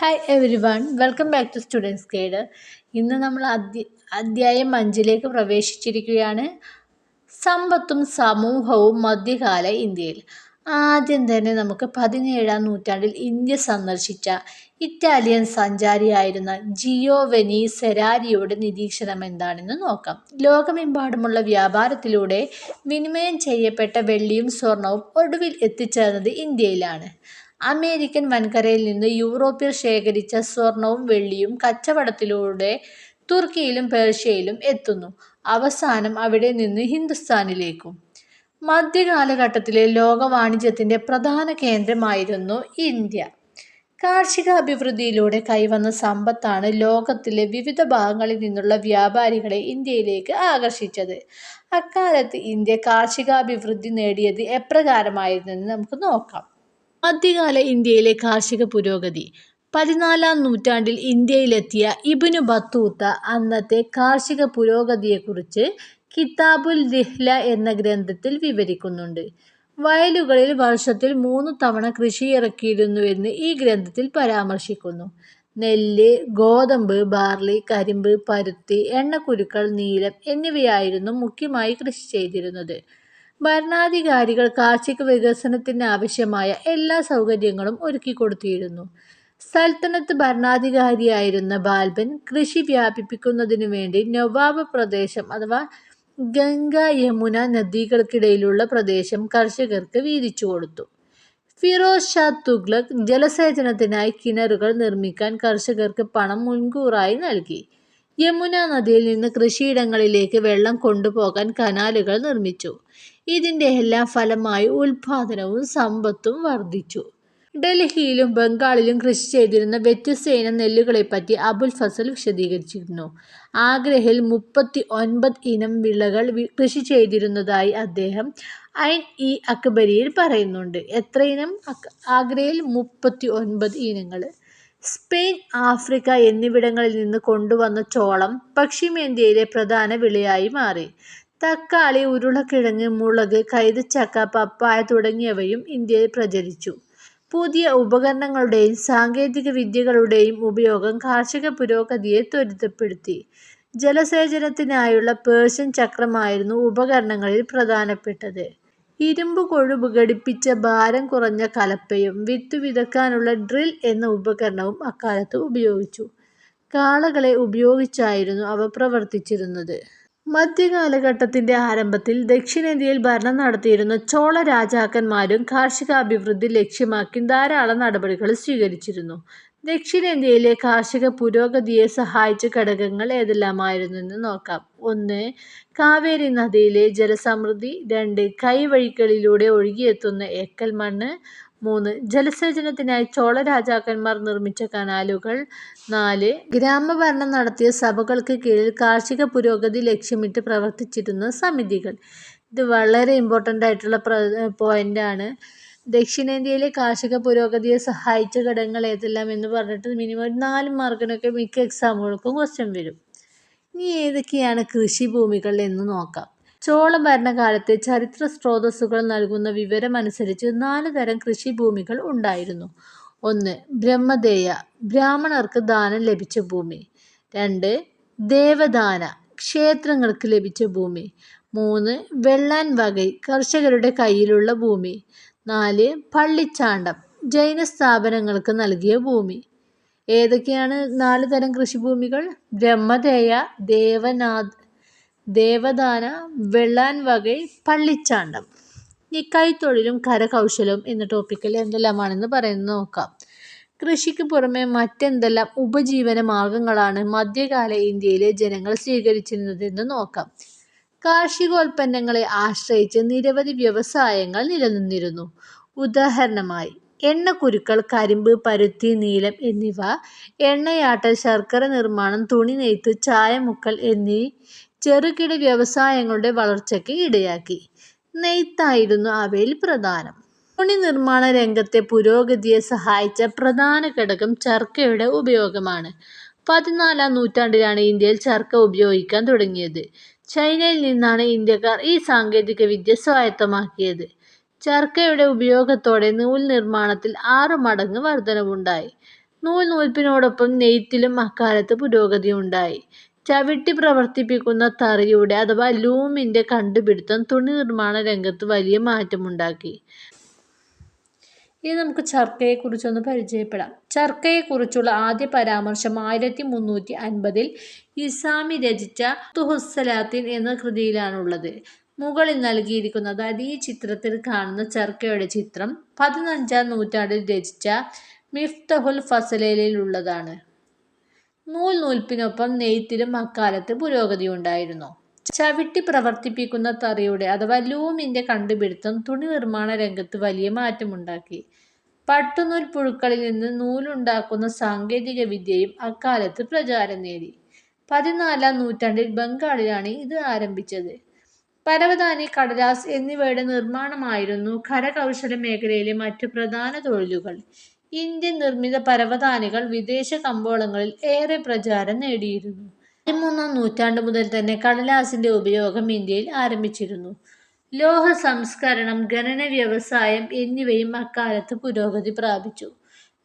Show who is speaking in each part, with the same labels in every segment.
Speaker 1: Hi everyone welcome back to students guide ഇന്ന് നമ്മൾ അധ്യ അധ്യായം അഞ്ചിലേക്ക് പ്രവേശിച്ചിരിക്കുകയാണ്. സമ്പത്തും സമൂഹവും മധ്യകാല ഇന്ത്യയിൽ. ആദ്യം തന്നെ നമുക്ക് പതിനേഴാം നൂറ്റാണ്ടിൽ ഇന്ത്യ സന്ദർശിച്ച ഇറ്റാലിയൻ സഞ്ചാരിയായിരുന്ന ജിയോവെനി സെരാരിയുടെ നിരീക്ഷണം എന്താണെന്ന് നോക്കാം. ലോകമെമ്പാടുമുള്ള വ്യാപാരത്തിലൂടെ വിനിമയം ചെയ്യപ്പെട്ട വെള്ളിയും സ്വർണവും ഒടുവിൽ എത്തിച്ചേർന്നത് ഇന്ത്യയിലാണ്. അമേരിക്കൻ വൻകരയിൽ നിന്ന് യൂറോപ്യർ ശേഖരിച്ച സ്വർണവും വെള്ളിയും കച്ചവടത്തിലൂടെ തുർക്കിയിലും പേർഷ്യയിലും എത്തുന്നു. അവസാനം അവിടെ നിന്ന് ഹിന്ദുസ്ഥാനിലേക്കും. മധ്യകാലഘട്ടത്തിലെ ലോക വാണിജ്യത്തിന്റെ പ്രധാന കേന്ദ്രമായിരുന്നു ഇന്ത്യ. കാർഷിക അഭിവൃദ്ധിയിലൂടെ കൈവന്ന സമ്പത്താണ് ലോകത്തിലെ വിവിധ ഭാഗങ്ങളിൽ നിന്നുള്ള വ്യാപാരികളെ ഇന്ത്യയിലേക്ക് ആകർഷിച്ചത്. അക്കാലത്ത് ഇന്ത്യ കാർഷികാഭിവൃദ്ധി നേടിയത് എപ്രകാരമായിരുന്നെന്ന് നമുക്ക് നോക്കാം. മധ്യകാല ഇന്ത്യയിലെ കാർഷിക പുരോഗതി. പതിനാലാം നൂറ്റാണ്ടിൽ ഇന്ത്യയിലെത്തിയ ഇബിനു ബത്തൂത്ത അന്നത്തെ കാർഷിക പുരോഗതിയെക്കുറിച്ച് കിതാബുൽ ദിഹ്ല എന്ന ഗ്രന്ഥത്തിൽ വിവരിക്കുന്നുണ്ട്. വയലുകളിൽ വർഷത്തിൽ മൂന്ന് തവണ കൃഷി ഇറക്കിയിരുന്നുവെന്ന് ഈ ഗ്രന്ഥത്തിൽ പരാമർശിക്കുന്നു. നെല്ല് ഗോതമ്പ് ബാർലി കരിമ്പ് പരുത്തി എണ്ണക്കുരുക്കൾ നീലം എന്നിവയായിരുന്നു മുഖ്യമായി കൃഷി ചെയ്തിരുന്നത്. ഭരണാധികാരികൾ കാർഷിക വികസനത്തിന് ആവശ്യമായ എല്ലാ സൗകര്യങ്ങളും ഒരുക്കിക്കൊടുത്തിരുന്നു സൽത്തനത്ത് ഭരണാധികാരിയായിരുന്ന ബാൽബൻ കൃഷി വ്യാപിപ്പിക്കുന്നതിനു വേണ്ടി നവാബ് പ്രദേശം അഥവാ ഗംഗ യമുന നദികൾക്കിടയിലുള്ള പ്രദേശം കർഷകർക്ക് വീതിച്ചു കൊടുത്തു. ഫിറോസ് ഷാ തുഗ്ലക് ജലസേചനത്തിനായി കിണറുകൾ നിർമ്മിക്കാൻ കർഷകർക്ക് പണം മുൻകൂറായി നൽകി. യമുന നദിയിൽ നിന്ന് കൃഷിയിടങ്ങളിലേക്ക് വെള്ളം കൊണ്ടുപോകാൻ കനാലുകൾ നിർമ്മിച്ചു. ഇതിന്റെ എല്ലാം ഫലമായി ഉൽപാദനവും സമ്പത്തും വർദ്ധിച്ചു. ഡൽഹിയിലും ബംഗാളിലും കൃഷി ചെയ്തിരുന്ന വ്യത്യസ്ത ഇനം നെല്ലുകളെപ്പറ്റി അബുൽ ഫസൽ വിശദീകരിച്ചിരുന്നു. ആഗ്രയിൽ മുപ്പത്തി ഒൻപത് ഇനം വിളകൾ കൃഷി ചെയ്തിരുന്നതായി അദ്ദേഹം ഐൻ ഇ അക്ബരിയിൽ പറയുന്നുണ്ട്. എത്ര ഇനം? ആഗ്രയിൽ മുപ്പത്തി ഒൻപത് ഇനങ്ങൾ. സ്പെയിൻ ആഫ്രിക്ക എന്നിവിടങ്ങളിൽ നിന്ന് കൊണ്ടുവന്ന ചോളം പശ്ചിമേന്ത്യയിലെ പ്രധാന വിളയായി മാറി. തക്കാളി ഉരുളക്കിഴങ്ങ് മുളക് കൈതച്ചക്ക പപ്പായ തുടങ്ങിയവയും ഇന്ത്യയിൽ പ്രചരിച്ചു. പുതിയ ഉപകരണങ്ങളുടെയും സാങ്കേതിക വിദ്യകളുടെയും ഉപയോഗം കാർഷിക പുരോഗതിയെ ത്വരിതപ്പെടുത്തി. ജലസേചനത്തിനായുള്ള പേർഷ്യൻ ചക്രമായിരുന്നു ഉപകരണങ്ങളിൽ പ്രധാനപ്പെട്ടത്. ഇരുമ്പ് കൊഴുപ്പ് ഘടിപ്പിച്ച ഭാരം കുറഞ്ഞ കലപ്പയും വിത്ത് വിതക്കാനുള്ള ഡ്രിൽ എന്ന ഉപകരണവും അക്കാലത്ത് ഉപയോഗിച്ചു. കാളകളെ ഉപയോഗിച്ചായിരുന്നു അവ പ്രവർത്തിച്ചിരുന്നത്. മധ്യകാലഘട്ടത്തിന്റെ ആരംഭത്തിൽ ദക്ഷിണേന്ത്യയിൽ ഭരണം നടത്തിയിരുന്ന ചോള രാജാക്കന്മാരും കാർഷികാഭിവൃദ്ധി ലക്ഷ്യമാക്കി ധാരാളം നടപടികൾ സ്വീകരിച്ചിരുന്നു. ദക്ഷിണേന്ത്യയിലെ കാർഷിക പുരോഗതിയെ സഹായിച്ച ഘടകങ്ങൾ ഏതെല്ലാമായിരുന്നെന്ന് നോക്കാം. ഒന്ന് കാവേരി നദിയിലെ ജലസമൃദ്ധി. രണ്ട് കൈവഴികളിലൂടെ ഒഴുകിയെത്തുന്ന എക്കൽ മണ്ണ്. മൂന്ന് ജലസേചനത്തിനായി ചോള രാജാക്കന്മാർ നിർമ്മിച്ച കനാലുകൾ. നാല്. ഗ്രാമഭരണം നടത്തിയ സഭകൾക്ക് കീഴിൽ കാർഷിക പുരോഗതി ലക്ഷ്യമിട്ട് പ്രവർത്തിച്ചിരുന്ന സമിതികൾ. ഇത് വളരെ ഇമ്പോർട്ടന്റ് ആയിട്ടുള്ള പോയിന്റാണ് ദക്ഷിണേന്ത്യയിലെ കാർഷിക പുരോഗതിയെ സഹായിച്ച ഘടകങ്ങൾ ഏതെല്ലാം എന്ന് പറഞ്ഞിട്ട് മിനിമം നാല് മാർക്കിനൊക്കെ മിക്ക എക്സാമുകൾക്കും ക്വസ്റ്റ്യൻ വരും. ഇനി ഏതൊക്കെയാണ് കൃഷിഭൂമികൾ എന്ന് നോക്കാം. ചോള ഭരണകാലത്തെ ചരിത്ര സ്രോതസ്സുകൾ നൽകുന്ന വിവരമനുസരിച്ച് നാല് തരം കൃഷിഭൂമികൾ ഉണ്ടായിരുന്നു. ഒന്ന് ബ്രഹ്മദേയ ബ്രാഹ്മണർക്ക് ദാനം ലഭിച്ച ഭൂമി. രണ്ട് ദേവദാന ക്ഷേത്രങ്ങൾക്ക് ലഭിച്ച ഭൂമി. മൂന്ന് വെള്ളാൻ വകൈ കർഷകരുടെ കയ്യിലുള്ള ഭൂമി. നാല് പള്ളിച്ചാണ്ടം ജൈന സ്ഥാപനങ്ങൾക്ക് നൽകിയ ഭൂമി. ഏതൊക്കെയാണ് നാല് തരം കൃഷിഭൂമികൾ? ബ്രഹ്മദേയ ദേവനാഥ് ദേവദാന വെള്ളാൻ വകൈ പള്ളിച്ചാണ്ടം. ഈ തൊഴിലും കരകൗശലവും എന്ന ടോപ്പിക്കിൽ എന്തെല്ലാമാണെന്ന് പറയുന്നത് നോക്കാം. കൃഷിക്ക് പുറമെ മറ്റെന്തെല്ലാം ഉപജീവന മാർഗങ്ങളാണ് മധ്യകാല ഇന്ത്യയിലെ ജനങ്ങൾ സ്വീകരിച്ചിരുന്നതെന്ന് നോക്കാം. കാർഷികോൽപ്പന്നങ്ങളെ ആശ്രയിച്ച് നിരവധി വ്യവസായങ്ങൾ നിലനിന്നിരുന്നു. ഉദാഹരണമായി എണ്ണക്കുരുക്കൾ കരിമ്പ് പരുത്തി നീലം എന്നിവ എണ്ണയാട്ടൽ ശർക്കര നിർമ്മാണം തുണി നെയ്ത്ത് ചായമുക്കൽ എന്നീ ചെറുകിട വ്യവസായങ്ങളുടെ വളർച്ചയ്ക്ക് ഇടയാക്കി. നെയ്ത്തായിരുന്നു അവയിൽ പ്രധാനം. തുണി നിർമ്മാണ രംഗത്തെ പുരോഗതിയെ സഹായിച്ച പ്രധാന ഘടകം ചർക്കയുടെ ഉപയോഗമാണ്. പതിനാലാം നൂറ്റാണ്ടിലാണ് ഇന്ത്യയിൽ ചർക്ക ഉപയോഗിക്കാൻ തുടങ്ങിയത്. ചൈനയിൽ നിന്നാണ് ഇന്ത്യക്കാർ ഈ സാങ്കേതിക വിദ്യ സ്വായത്തമാക്കിയത്. ചർക്കയുടെ ഉപയോഗത്തോടെ നൂൽ നിർമ്മാണത്തിൽ ആറ് മടങ്ങ് വർധനവുണ്ടായി. നൂൽ നൂൽപ്പിനോടൊപ്പം നെയ്ത്തിലും അക്കാലത്ത് പുരോഗതിയുണ്ടായി. ചവിട്ടി പ്രവർത്തിപ്പിക്കുന്ന തറിയുടെ അഥവാ ലൂമിന്റെ കണ്ടുപിടുത്തം തുണി നിർമ്മാണ രംഗത്ത് വലിയ മാറ്റമുണ്ടാക്കി. ഇനി നമുക്ക് ചർക്കയെക്കുറിച്ചൊന്ന് പരിചയപ്പെടാം. ചർക്കയെക്കുറിച്ചുള്ള ആദ്യ പരാമർശം ആയിരത്തി മുന്നൂറ്റി അൻപതിൽ ഇസാമി രചിച്ച തുഹുസലാത്തിൻ എന്ന കൃതിയിലാണുള്ളത്. മുകളിൽ നൽകിയിരിക്കുന്ന അതായത് ഈ ചിത്രത്തിൽ കാണുന്ന ചർക്കയുടെ ചിത്രം പതിനഞ്ചാം നൂറ്റാണ്ടിൽ രചിച്ച മിഫ്തഹുൽ ഫസലിലുള്ളതാണ്. നൂൽ നൂൽപ്പിനൊപ്പം നെയ്ത്തിലും അക്കാലത്ത് പുരോഗതിയുണ്ടായിരുന്നു. ചവിട്ടി പ്രവർത്തിപ്പിക്കുന്ന തറിയുടെ അഥവാ ലൂമിന്റെ കണ്ടുപിടുത്തം തുണി നിർമ്മാണ രംഗത്ത് വലിയ മാറ്റമുണ്ടാക്കി. പട്ടുനൂൽ പുഴുക്കളിൽ നിന്ന് നൂലുണ്ടാക്കുന്ന സാങ്കേതിക വിദ്യയും അക്കാലത്ത് പ്രചാരം നേടി. പതിനാലാം നൂറ്റാണ്ടിൽ ബംഗാളിലാണ് ഇത് ആരംഭിച്ചത്. പരവതാനി, കടലാസ് എന്നിവയുടെ നിർമ്മാണമായിരുന്നു കരകൗശല മേഖലയിലെ മറ്റു പ്രധാന തൊഴിലുകൾ. ഇന്ത്യൻ നിർമ്മിത പരവതാനികൾ വിദേശ കമ്പോളങ്ങളിൽ ഏറെ പ്രചാരം നേടിയിരുന്നു. പതിമൂന്നാം നൂറ്റാണ്ടു മുതൽ തന്നെ കടലാസിന്റെ ഉപയോഗം ഇന്ത്യയിൽ ആരംഭിച്ചിരുന്നു. ലോഹ സംസ്കരണം ഖനന വ്യവസായം എന്നിവയും അക്കാലത്ത് പുരോഗതി പ്രാപിച്ചു.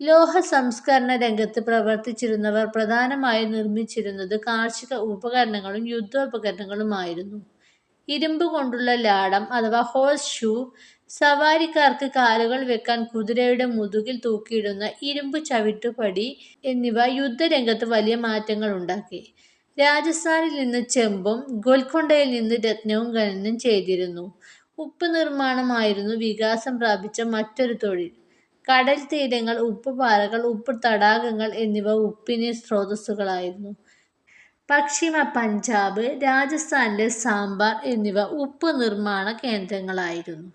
Speaker 1: ലോഹ സംസ്കരണ രംഗത്ത് പ്രവർത്തിച്ചിരുന്നവർ പ്രധാനമായും നിർമ്മിച്ചിരുന്നത് കാർഷിക ഉപകരണങ്ങളും യുദ്ധോപകരണങ്ങളുമായിരുന്നു. ഇരുമ്പ് കൊണ്ടുള്ള ലാടം അഥവാ ഹോഴ്സ് ഷൂ, സവാരിക്കാർക്ക് കാലുകൾ വെക്കാൻ കുതിരയുടെ മുതുകിൽ തൂക്കിയിടുന്ന ഇരുമ്പ് ചവിട്ടുപടി എന്നിവ യുദ്ധരംഗത്ത് വലിയ മാറ്റങ്ങൾ ഉണ്ടാക്കി രാജസ്ഥാനിൽ നിന്ന് ചെമ്പും ഗോൽക്കൊണ്ടയിൽ നിന്ന് രത്നവും ഖനനം ചെയ്തിരുന്നു. ഉപ്പ് നിർമ്മാണമായിരുന്നു വികാസം പ്രാപിച്ച മറ്റൊരു തൊഴിൽ. കടൽ തീരങ്ങൾ ഉപ്പ് പാറകൾ ഉപ്പ് തടാകങ്ങൾ എന്നിവ ഉപ്പിന് സ്രോതസ്സുകളായിരുന്നു. പശ്ചിമ പഞ്ചാബ്, രാജസ്ഥാനിലെ സാമ്പാർ എന്നിവ ഉപ്പ് നിർമ്മാണ കേന്ദ്രങ്ങളായിരുന്നു.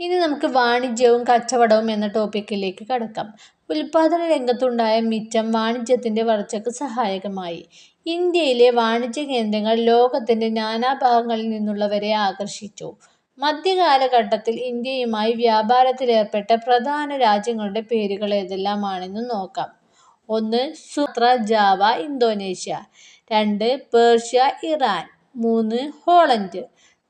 Speaker 1: ഇനി നമുക്ക് വാണിജ്യവും കച്ചവടവും എന്ന ടോപ്പിക്കിലേക്ക് കടക്കാം. ഉൽപാദന രംഗത്തുണ്ടായ മിച്ചം വാണിജ്യത്തിന്റെ വളർച്ചയ്ക്ക് സഹായകമായി. ഇന്ത്യയിലെ വാണിജ്യ കേന്ദ്രങ്ങൾ ലോകത്തിന്റെ നാനാഭാഗങ്ങളിൽ നിന്നുള്ളവരെ ആകർഷിച്ചു. മധ്യകാലഘട്ടത്തിൽ ഇന്ത്യയുമായി വ്യാപാരത്തിലേർപ്പെട്ട പ്രധാന രാജ്യങ്ങളുടെ പേരുകൾ ഏതെല്ലാമാണെന്ന് നോക്കാം. ഒന്ന് സുത്ര ജാവ, ഇന്തോനേഷ്യ. രണ്ട് പേർഷ്യ, ഇറാൻ. മൂന്ന് ഹോളണ്ട്.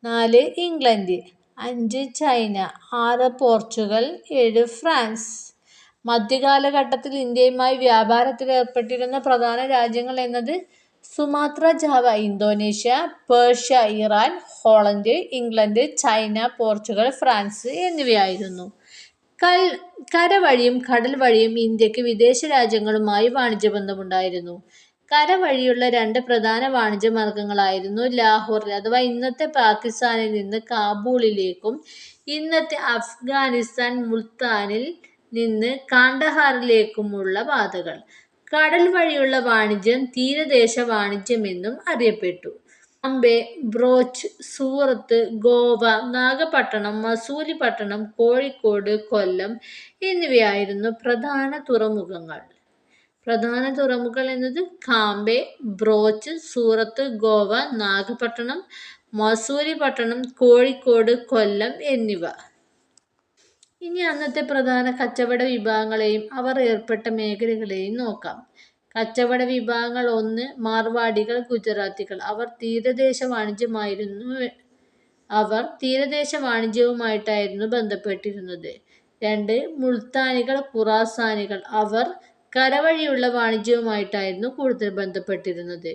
Speaker 1: നാല് ഇംഗ്ലണ്ട്. അഞ്ച് ചൈന. ആറ് പോർച്ചുഗൽ. ഏഴ് ഫ്രാൻസ്. മധ്യകാലഘട്ടത്തിൽ ഇന്ത്യയുമായി വ്യാപാരത്തിലേർപ്പെട്ടിരുന്ന പ്രധാന രാജ്യങ്ങൾ എന്നത് Sumatra, Java, Indonesia, Persia, Iran, Holland, England, China, Portugal, France എന്നിവയായിരുന്നു. കൽ കരവഴിയും കടൽ വഴിയും ഇന്ത്യയ്ക്ക് വിദേശരാജ്യങ്ങളുമായി വാണിജ്യബന്ധമുണ്ടായിരുന്നു. കരവഴിയുള്ള രണ്ട് പ്രധാന വാണിജ്യ മാർഗങ്ങളായിരുന്നു ലാഹോറിൽ അഥവാ ഇന്നത്തെ പാകിസ്ഥാനിൽ നിന്ന് കാബൂളിലേക്കും ഇന്നത്തെ അഫ്ഗാനിസ്ഥാൻ മുൽത്താനിൽ നിന്ന് കാണ്ടഹാറിലേക്കുമുള്ള പാതകൾ. കടൽ വഴിയുള്ള വാണിജ്യം തീരദേശ വാണിജ്യമെന്നും അറിയപ്പെട്ടു. ബോംബെ, ബ്രോച്ച് സൂറത്ത്, ഗോവ, നാഗപട്ടണം, മസൂലിപട്ടണം, കോഴിക്കോട്, കൊല്ലം എന്നിവയായിരുന്നു പ്രധാന തുറമുഖങ്ങൾ. പ്രധാന തുറമുഖങ്ങൾ എന്നത് കാംബെ ബ്രോച്ച് സൂറത്ത്, ഗോവ, നാഗപട്ടണം, മസൂരി പട്ടണം കോഴിക്കോട്, കൊല്ലം എന്നിവ. ഇനി അന്നത്തെ പ്രധാന കച്ചവട വിഭാഗങ്ങളെയും അവർ ഏർപ്പെട്ട മേഖലകളെയും നോക്കാം. കച്ചവട വിഭാഗങ്ങൾ ഒന്ന് മാർവാഡികൾ, ഗുജറാത്തികൾ. അവർ തീരദേശ വാണിജ്യവുമായിട്ടായിരുന്നു ബന്ധപ്പെട്ടിരുന്നത്. രണ്ട് മുൾത്താനികൾ, ഖുറാസാനികൾ. അവർ കരവഴിയുള്ള വാണിജ്യവുമായിട്ടായിരുന്നു കൂടുതൽ ബന്ധപ്പെട്ടിരുന്നത്.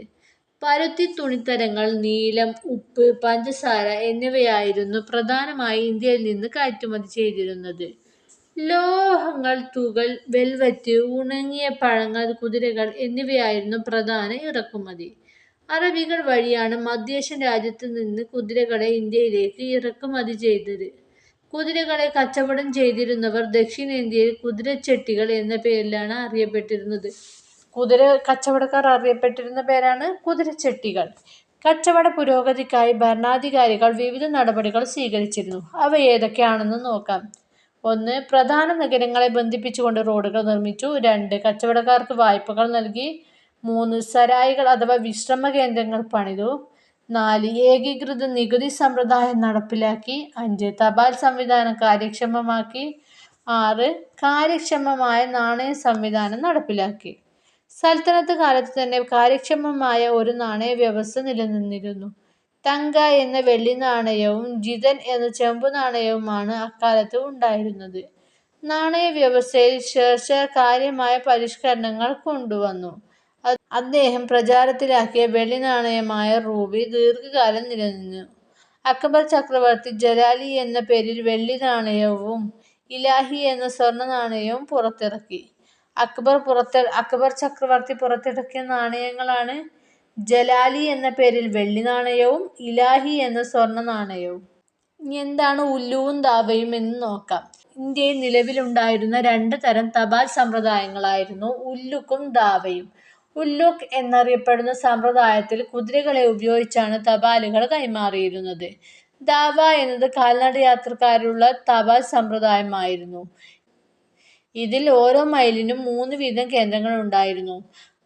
Speaker 1: പരുത്തി, തുണിത്തരങ്ങൾ, നീലം, ഉപ്പ്, പഞ്ചസാര എന്നിവയായിരുന്നു പ്രധാനമായി ഇന്ത്യയിൽ നിന്ന് കയറ്റുമതി ചെയ്തിരുന്നത്. ലോഹങ്ങൾ, തുകൽ, വെൽവെറ്റ്, ഉണങ്ങിയ പഴങ്ങൾ, കുതിരകൾ എന്നിവയായിരുന്നു പ്രധാന ഇറക്കുമതി. അറബികൾ വഴിയാണ് മധ്യേഷ്യൻ രാജ്യത്തുനിന്ന് കുതിരകളെ ഇന്ത്യയിലേക്ക് ഇറക്കുമതി ചെയ്തത്. കുതിരകളെ കച്ചവടം ചെയ്തിരുന്നവർ ദക്ഷിണേന്ത്യയിൽ കുതിരച്ചെട്ടികൾ എന്ന പേരിലാണ് അറിയപ്പെട്ടിരുന്നത്. കുതിര കച്ചവടക്കാർ അറിയപ്പെട്ടിരുന്ന പേരാണ് കുതിരച്ചെട്ടികൾ. കച്ചവട പുരോഗതിക്കായി ഭരണാധികാരികൾ വിവിധ നടപടികൾ സ്വീകരിച്ചിരുന്നു. അവ ഏതൊക്കെയാണെന്ന് നോക്കാം. ഒന്ന് പ്രധാന നഗരങ്ങളെ ബന്ധിപ്പിച്ചുകൊണ്ട് റോഡുകൾ നിർമ്മിച്ചു. രണ്ട് കച്ചവടക്കാർക്ക് വായ്പകൾ നൽകി. മൂന്ന് സരായികൾ അഥവാ വിശ്രമ കേന്ദ്രങ്ങൾ പണിതു. നാല് ഏകീകൃത നികുതി സമ്പ്രദായം നടപ്പിലാക്കി. അഞ്ച് തപാൽ സംവിധാനം കാര്യക്ഷമമാക്കി. ആറ് കാര്യക്ഷമമായ നാണയ സംവിധാനം നടപ്പിലാക്കി. സൽത്തനത്ത് കാലത്ത് തന്നെ കാര്യക്ഷമമായ ഒരു നാണയ വ്യവസ്ഥ നിലനിന്നിരുന്നു. തങ്ക എന്ന വെള്ളി നാണയവും ജിതൻ എന്ന ചെമ്പു നാണയവുമാണ് അക്കാലത്ത് ഉണ്ടായിരുന്നത്. നാണയ വ്യവസ്ഥയിൽ ശേഷ കാര്യമായ പരിഷ്കരണങ്ങൾ കൊണ്ടുവന്നു. അദ്ദേഹം പ്രചാരത്തിലാക്കിയ വെള്ളി നാണയമായ റൂബി ദീർഘകാലം നിലനിന്നു. അക്ബർ ചക്രവർത്തി ജലാലി എന്ന പേരിൽ വെള്ളി നാണയവും ഇലാഹി എന്ന സ്വർണ നാണയവും പുറത്തിറക്കി. അക്ബർ ചക്രവർത്തി പുറത്തിറക്കിയ നാണയങ്ങളാണ് ജലാലി എന്ന പേരിൽ വെള്ളി നാണയവും ഇലാഹി എന്ന സ്വർണനാണയവും. ഇനി എന്താണ് ഉല്ലൂവും ദാവയും എന്ന് നോക്കാം. ഇന്ത്യയിൽ നിലവിലുണ്ടായിരുന്ന രണ്ട് തരം തപാൽ സമ്പ്രദായങ്ങളായിരുന്നു ഉല്ലൂക്കും ദാവയും. ഉല്ലൂക്ക് എന്നറിയപ്പെടുന്ന സമ്പ്രദായത്തിൽ കുതിരകളെ ഉപയോഗിച്ചാണ് തപാലുകൾ കൈമാറിയിരുന്നത്. ദാവ എന്നത് കാൽനട യാത്രക്കാരുള്ള തപാൽ സമ്പ്രദായമായിരുന്നു. ഇതിൽ ഓരോ മൈലിനും മൂന്ന് വീതം കേന്ദ്രങ്ങൾ ഉണ്ടായിരുന്നു.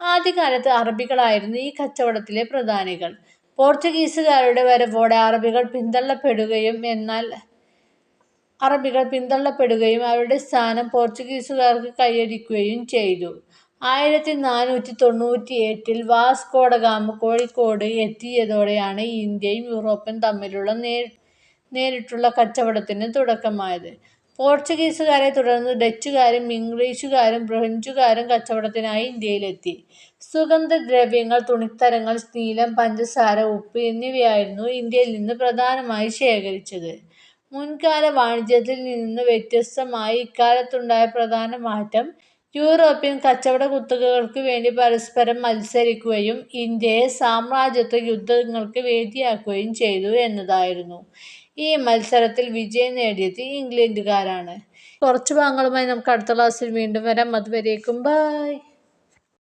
Speaker 1: ആദ്യകാലത്ത് അറബികളായിരുന്നു ഈ കച്ചവടത്തിലെ പ്രധാനികൾ. പോർച്ചുഗീസുകാരുടെ വരവോടെ അറബികൾ പിന്തള്ളപ്പെടുകയും എന്നാൽ അറബികൾ പിന്തള്ളപ്പെടുകയും അവരുടെ സ്ഥാനം പോർച്ചുഗീസുകാർക്ക് കൈയടിക്കുകയും ചെയ്തു. ആയിരത്തി നാനൂറ്റി തൊണ്ണൂറ്റിയെട്ടിൽ വാസ്കോ ഡ ഗാമ കോഴിക്കോട് എത്തിയതോടെയാണ് ഇന്ത്യയും യൂറോപ്പും തമ്മിലുള്ള നേരിട്ടുള്ള കച്ചവടത്തിന് തുടക്കമായത്. പോർച്ചുഗീസുകാരെ തുടർന്ന് ഡച്ചുകാരും ഇംഗ്ലീഷുകാരും ഫ്രഞ്ചുകാരും കച്ചവടത്തിനായി ഇന്ത്യയിലെത്തി. സുഗന്ധദ്രവ്യങ്ങൾ, തുണിത്തരങ്ങൾ, നീലം, പഞ്ചസാര, ഉപ്പ് എന്നിവയായിരുന്നു ഇന്ത്യയിൽ നിന്ന് പ്രധാനമായി ശേഖരിച്ചത്. മുൻകാല വാണിജ്യത്തിൽ നിന്ന് വ്യത്യസ്തമായി ഇക്കാലത്തുണ്ടായ പ്രധാന മാറ്റം യൂറോപ്യൻ കച്ചവട കച്ചവടക്കുത്തകകൾക്കു വേണ്ടി പരസ്പരം മത്സരിക്കുകയും ഇന്ത്യയെ സാമ്രാജ്യത്വ യുദ്ധങ്ങൾക്ക് വേദിയാക്കുകയും ചെയ്തു എന്നതായിരുന്നു. ഈ മത്സരത്തിൽ വിജയം നേടിയത് ഇംഗ്ലണ്ടുകാരാണ്. കുറച്ച് ഭാഗങ്ങളുമായി നമുക്ക് അടുത്ത ക്ലാസ്സിൽ വീണ്ടും വരാം. അതുവരേക്കും ബൈ.